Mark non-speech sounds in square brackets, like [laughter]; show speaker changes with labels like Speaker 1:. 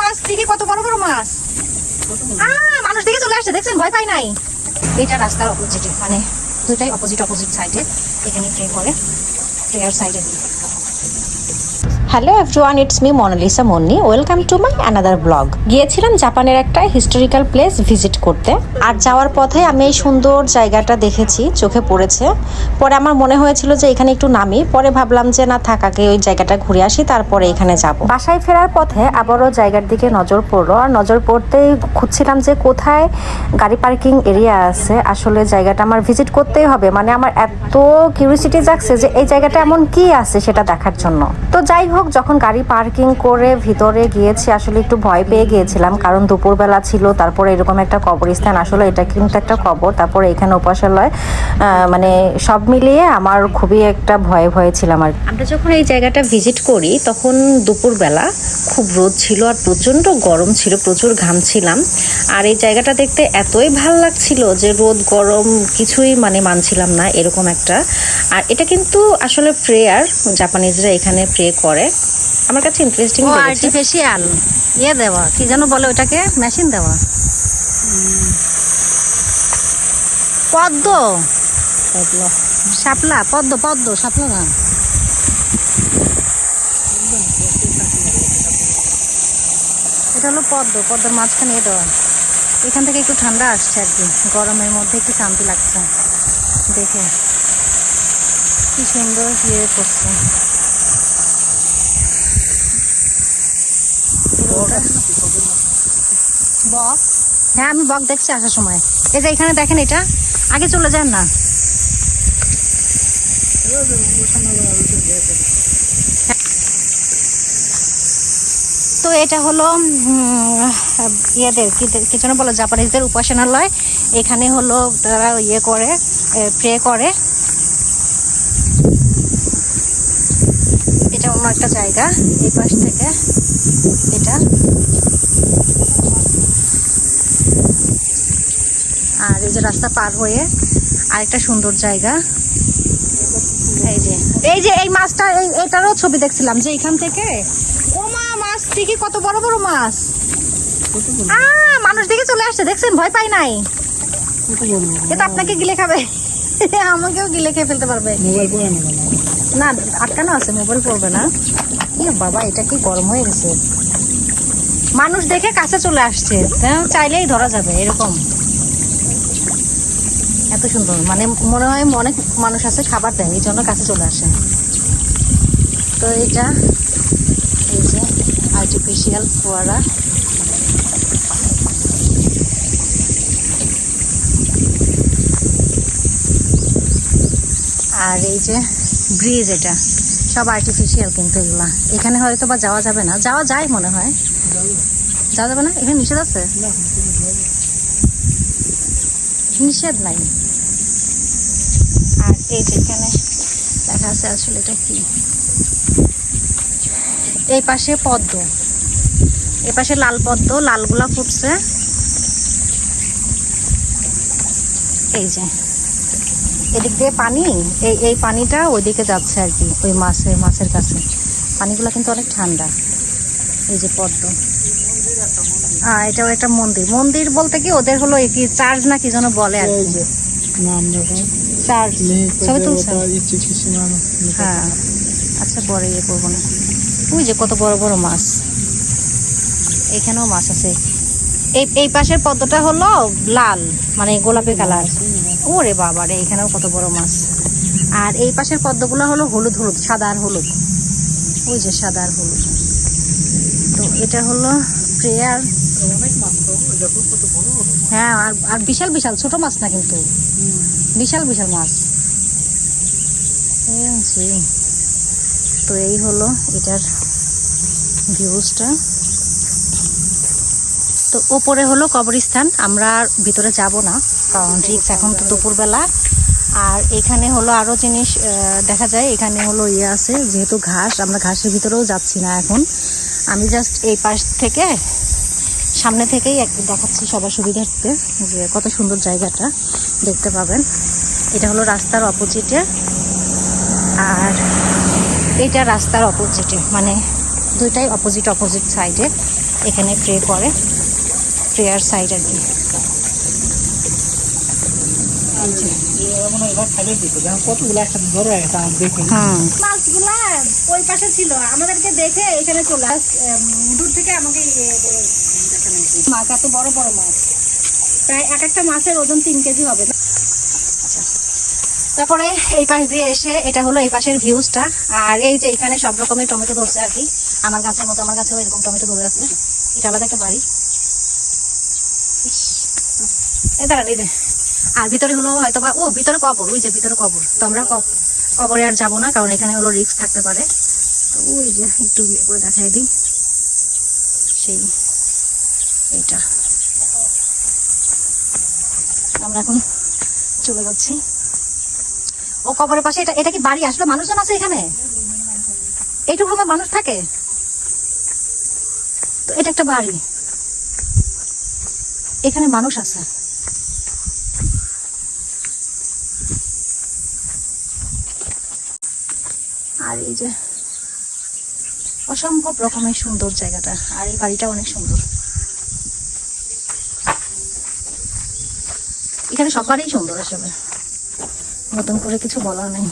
Speaker 1: মাছ দেখি কত বড় বড় মাছ? মানুষ দেখে চলে আসছে, দেখছেন? ভয় পাই নাই? এটা রাস্তার অপোজিটে মানে দুটাই অপোজিট অপোজিট সাইডে এখানে ট্রে করে ট্রেয়ার সাইডে
Speaker 2: hello everyone it's me Monalisa Monni welcome to my another blog গিয়েছিলাম জাপানের একটা হিস্টোরিক্যাল প্লেস ভিজিট করতে। আর যাওয়ার পথে আমি এই সুন্দর জায়গাটা দেখেছি, চোখে পড়েছে। পরে আমার মনে হয়েছিল যে এখানে একটু নামি, পরে ভাবলাম যে না থাকাকে ওই জায়গাটা ঘুরে আসি, তারপরে এখানে যাব। বাসায় ফেরার পথে আবারও জায়গার দিকে নজর পড়ল। আর নজর পড়তেই খুঁজছিলাম যে কোথায় গাড়ি পার্কিং এরিয়া আছে। আসলে জায়গাটা আমার ভিজিট করতেই হবে। মানে আমার এত কিউরিসিটি জাগছে যে এই জায়গাটা এমন কি আছে সেটা দেখার জন্য। তো যাই হোক যখন গাড়ি পার্কিং করে ভিতরে গিয়েছি, আসলে একটু ভয় পেয়ে গিয়েছিলাম। কারণ দুপুরবেলা ছিল, তারপরে এরকম একটা কবরস্থান। আসলে এটা কিন্তু একটা কবর। তারপরে এখানে উপাসালয় মানে সব মিলিয়ে আমার খুবই একটা ভয়ে ভয়ে ছিলাম আর আমরা যখন এই জায়গাটা ভিজিট করি, তখন দুপুরবেলা খুব রোদ ছিল আর প্রচণ্ড গরম ছিল, প্রচুর ঘামছিলাম আর এই জায়গাটা দেখতে এতই ভালো লাগছিল যে রোদ, গরম কিছুই মানে মানছিলাম না, এরকম একটা। আর এটা কিন্তু আসলে প্রেয়ার, জাপানিজরা এখানে প্রে করে। আমার কাছে ইন্টারেস্টিং
Speaker 1: ও আর্টিফিশিয়াল ইয়ে দেওয়া। কি যেন বলে ওটাকে? মেশিন দেওয়া। পদ্ম। শাপলা। পদ্ম পদ্ম শাপলা না। এটা হলো পদ্ম। পদ্মের মাঝখানে এটা এখান থেকে একটু ঠান্ডা আসছে আর কি। গরমের মধ্যে একটু শান্তি লাগছে। দেখে। কি সুন্দর ইয়ে করছে। বক হ্যাঁ আমি বক দেখছি আসার সময়। এই যে এখানে দেখেন এটা, আগে চলে যান না। তো এটা হলো ইয়েদের, কি- যেন বলো, জাপানিজদের উপাসনালয়। এখানে হলো তারা ইয়ে করে প্রে করে। এটা অন্য একটা জায়গা, এই পাশ থেকে। এটা। এই যে রাস্তা পার হয়ে আরেকটা সুন্দর জায়গা। এই যে এই যে এই মাছটা এই এটারও ছবি দেখছিলাম যে এখান থেকে। ও মা মাছ দেখি কত বড় বড় মাছ। আহ, মানুষ দেখে চলে আসছে দেখছেন? ভয় পাই নাই? এটা আপনাকে গিলে খাবে। [laughs] আমাকেও গিলে খেয়ে ফেলতে পারবে।
Speaker 3: না
Speaker 1: আটকানো আছে মোবাইল পড়বে না। এ বাবা এটা কি গরম হয়ে গেছে। মানুষ দেখে কাছে চলে আসছে। হ্যাঁ, চাইলেই ধরা যাবে এরকম। এত সুন্দর। মানে মনে হয় অনেক মানুষ আছে, খাবার দেয়, এই জন্য কাছে চলে আসে। তো এটা, এই যে আর্টিফিশিয়াল ফোয়ারা। আর এই যে ব্রিজ এটা, সব আর্টিফিশিয়াল কিন্তু এগুলা। এখানে হয়তো বা যাওয়া যাবে না। যাওয়া যায় মনে হয়। যাওয়া যাবে না? এখানে নিষেধ আছে? নিষেধ নাই। আর এই যে এখানে দেখা আছে আসলে এটা কি? এই পাশে পদ্ম। এই পাশে লাল পদ্ম লালগুলা ফুটছে। এই যে। এদিক দিয়ে পানি এই এই পানিটা ওইদিকে যাচ্ছে আর কি ওই মাছের মাছের কাছে। পানিগুলো কিন্তু অনেক ঠান্ডা এই যে পদ্ম। হ্যাঁ এটাও একটা মন্দির। মন্দির বলতে কি ওদের হলো কি চার্জ না কি যেন বলে আর কি?
Speaker 3: নাম যখন
Speaker 1: চার্জ। ছবি তুলছে। হ্যাঁ। আচ্ছা পরে ইয়ে করব না। ওই যে কত বড় বড় মাছ। এখানেও মাছ আছে। এই এই পাশের পদ্মটা হলো লাল মানে গোলাপি কালার। ওরে বাবা রে এখানেও কত বড় মাছ। আর এই পাশের পদ্মগুলো হলো হলুদ হলুদ সাদা আর হলুদ। ওই যে সাদা আর হলুদ। তো এটা হলো প্রেয়ার। হ্যাঁ আর আর বিশাল বিশাল ছোট মাছ না কিন্তু। বিশাল বিশাল মাছ। তো এই হলো এটার ভিউজটা। তো ওপরে হলো কবরস্থান। আমরা ভিতরে যাব না, কারণ রিক্স এখন তো দুপুরবেলা। আর এখানে হলো আরও জিনিস দেখা যায়, এখানে হলো ইয়ে আছে, যেহেতু ঘাস, আমরা ঘাসের ভিতরেও যাচ্ছি না এখন। আমি জাস্ট এই পাশ থেকে সামনে থেকেই একটু দেখাচ্ছি সবার সুবিধার্থে যে কত সুন্দর জায়গাটা দেখতে পাবেন। এটা হলো রাস্তার অপোজিটে আর এটা রাস্তার অপোজিটে মানে দুইটাই অপোজিট অপোজিট সাইডে এখানে প্রে করে প্রেয়ার সাইড আর কি। এই যে।
Speaker 3: হয়।
Speaker 1: মাছগুলা ওই পাশে ছিল আমাদেরকে দেখে এখানে চলে আস দূর থেকে আমাকে মাছ, এত বড় বড় মাছ। প্রায় এক একটা মাছের ওজন তিন কেজি হবে। তারপরে এই পাশ দিয়ে এসে এটা হলো এই পাশের ভিউজটা। আর এই যে এখানে সব রকমের টমেটো ধরছে আর কি। আমার গাছের মতো, আমার গাছেও এরকম টমেটো ধরে আছে। এটা আলাদা একটা বাড়ি। দাঁড়ান, এই আর ভিতরে হলো হয়তো বা ও, ভিতরে কবর, ওই যে ভিতরে কবর। তো আমরা কবরে আর যাব না, কারণ এখানে হলো রিস্ক থাকতে পারে। ওই যে একটু দেখাই দিই। সেই। এইটা আমরা এখন চলে যাচ্ছি। ও কবরের পাশে, এটা এটা কি বাড়ি? আসলে মানুষজন আছে এখানে? এইটুকু রুমে মানুষ থাকে? তো এটা একটা বাড়ি। এখানে মানুষ আছে। আর এই যে অসম্ভব রকমের সুন্দর জায়গাটা। আর এই বাড়িটা অনেক সুন্দর। এখানে সবারই সুন্দর আসলে নতুন করে কিছু বলার নেই।